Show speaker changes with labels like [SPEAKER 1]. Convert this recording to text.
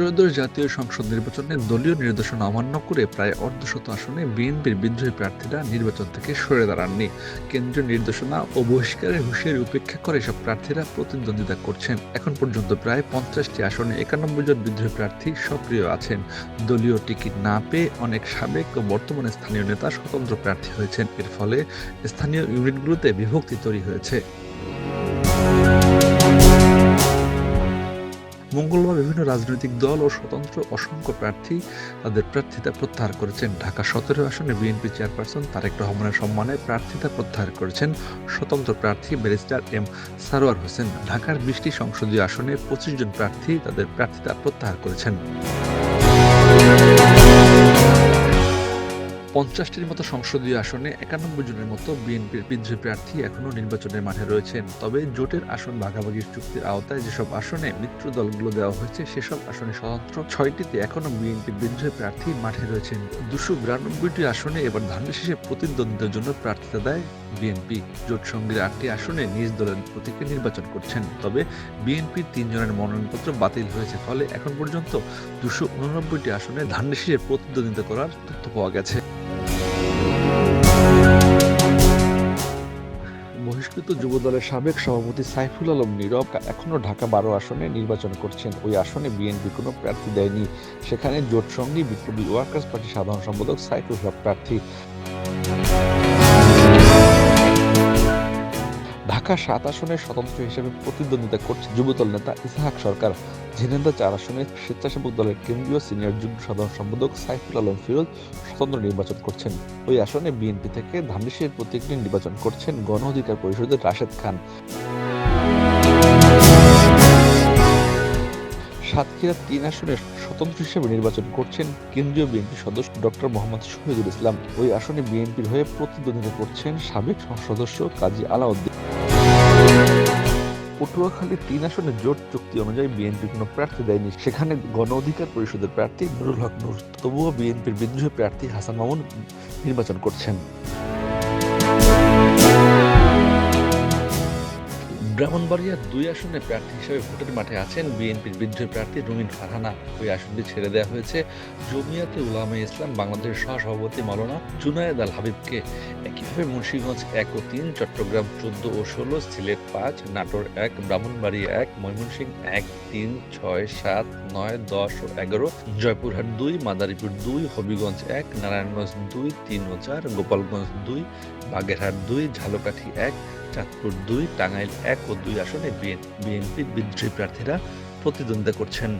[SPEAKER 1] ত্রয়োদশ জাতীয় সংসদ নির্বাচনে দলীয় নির্দেশনা অমান্য করে প্রায় অর্ধশত আসনে বিএনপির বিদ্রোহী প্রার্থীরা নির্বাচন থেকে সরে দাঁড়াননি। কেন্দ্রীয় নির্দেশনা ও বহিষ্কারের হুঁশিয়ারি উপেক্ষা করে এসব প্রার্থীরা প্রতিদ্বন্দ্বিতা করছেন। এখন পর্যন্ত প্রায় পঞ্চাশটি আসনে একানব্বই জন বিদ্রোহী প্রার্থী সক্রিয় আছেন। দলীয় টিকিট না পেয়ে অনেক সাবেক ও বর্তমানে স্থানীয় নেতা স্বতন্ত্র প্রার্থী হয়েছেন। এর ফলে স্থানীয় ইউনিটগুলোতে বিভক্তি তৈরি হয়েছে। মঙ্গলবার বিভিন্ন রাজনৈতিক দল ও স্বতন্ত্র অসংখ্য প্রার্থী তাদের প্রার্থিতা প্রত্যাহার করেছেন। ঢাকা সতেরো আসনে বিএনপি চেয়ারপারসন তারেক রহমানের সম্মানে প্রার্থিতা প্রত্যাহার করেছেন স্বতন্ত্র প্রার্থী ব্যারিস্টার এম সারোয়ার হোসেন। ঢাকার বিশটি সংসদীয় আসনে পঁচিশ জন প্রার্থী তাদের প্রার্থিতা প্রত্যাহার করেছেন। পঞ্চাশটির মতো সংসদীয় আসনে একানব্বই জনের মতো বিএনপির বিদ্রোহী প্রার্থী এখনও নির্বাচনের মাঠে রয়েছেন। তবে জোটের আসন ভাগাভাগির চুক্তির আওতায় যেসব আসনে মিত্র দলগুলো দেওয়া হয়েছে, সেসব আসনে স্বতন্ত্র ছয়টিতে এখনও বিএনপির বিদ্রোহী প্রার্থী মাঠে রয়েছেন। দুশো বিরানব্বইটি আসনে এবার ধানের শেষে প্রতিদ্বন্দ্বিতার জন্য প্রার্থিতা দেয় বিএনপি। জোট সঙ্গীর আটটি আসনে নিজ দলের প্রতীকে নির্বাচন করছেন। তবে বিএনপির তিনজনের মনোনয়নপত্র বাতিল হয়েছে, ফলে এখন পর্যন্ত দুশো উননব্বইটি আসনে ধানের শেষে প্রতিদ্বন্দ্বিতা করার তথ্য পাওয়া গেছে। বহিষ্কৃত যুবদলের সাবেক সভাপতি সাইফুল আলম নীরব এখনও ঢাকা বারো আসনে নির্বাচন করছেন। ওই আসনে বিএনপি কোনো প্রার্থী দেয়নি। সেখানে জোট সঙ্গী বিপ্লবী ওয়ার্কার্স পার্টির সাধারণ সম্পাদক সাইফুল হক প্রার্থী। ঢাকা সাত আসনে স্বতন্ত্র হিসেবে প্রতিদ্বন্দ্বিতা করছে যুবদল নেতা ইসাহাক সরকার ঝিনেন্দা চার আসনে স্বেচ্ছাসেবক দলের কেন্দ্রীয় সিনিয়র যুগ্ম সাধারণ সম্পাদক সাইফুল আলম ফিরোজ স্বতন্ত্র নির্বাচন করছেন। ওই আসনে বিএনপি থেকে ধানেশের প্রতীক নির্বাচন করছেন গণ অধিকার পরিষদের রাশেদ খান। সাতক্ষীরা তিন আসনে স্বতন্ত্র হিসেবে নির্বাচন করছেন কেন্দ্রীয় বিএনপি সদস্য ডক্টর মোহাম্মদ শহীদুল ইসলাম। ওই আসনে বিএনপির হয়ে প্রতিদ্বন্দ্বিতা করছেন সাবেক সদস্য কাজী আলাউদ্দিন। পটুয়াখালী তিন আসনে জোট চুক্তি অনুযায়ী বিএনপি কোনো প্রার্থী দেয়নি। সেখানে গণ অধিকার পরিষদের প্রার্থী নুরুল হক নূর। তবুও বিএনপির বিদ্রোহী প্রার্থী হাসান মামুন নির্বাচন করছেন। ব্রাহ্মণবাড়িয়ার দুই আসনে প্রার্থী হিসেবে ভোটের মাঠে আছেন বিএনপির বিদ্রোহী প্রার্থী রঙিন ফারহানা। ওই আসনটি ছেড়ে দেওয়া হয়েছে। জমিয়াতে উলামা ইসলাম বাংলাদেশ সহসভাপতি মাওলানা জুনায়েদ আল হাবিবকে। একইভাবে মুন্সিগঞ্জ এক ও তিন, চট্টগ্রাম চোদ্দ ও ষোলো, সিলেট পাঁচ, নাটোর এক ব্রাহ্মণবাড়িয়া এক, ময়মনসিংহ এক, তিন, ছয়, সাত, নয়, দশ ও এগারো, জয়পুরহাট দুই, মাদারীপুর দুই, হবিগঞ্জ এক, নারায়ণগঞ্জ দুই, তিন ও চার, গোপালগঞ্জ দুই, বাগেরহাট দুই, ঝালকাঠি এক, চাঁদপুর দুই, টাঙ্গাইল এক ও দুই আসনে বিএনপির বিদ্রোহী প্রার্থীরা প্রতিদ্বন্দ্বিতা করছেন।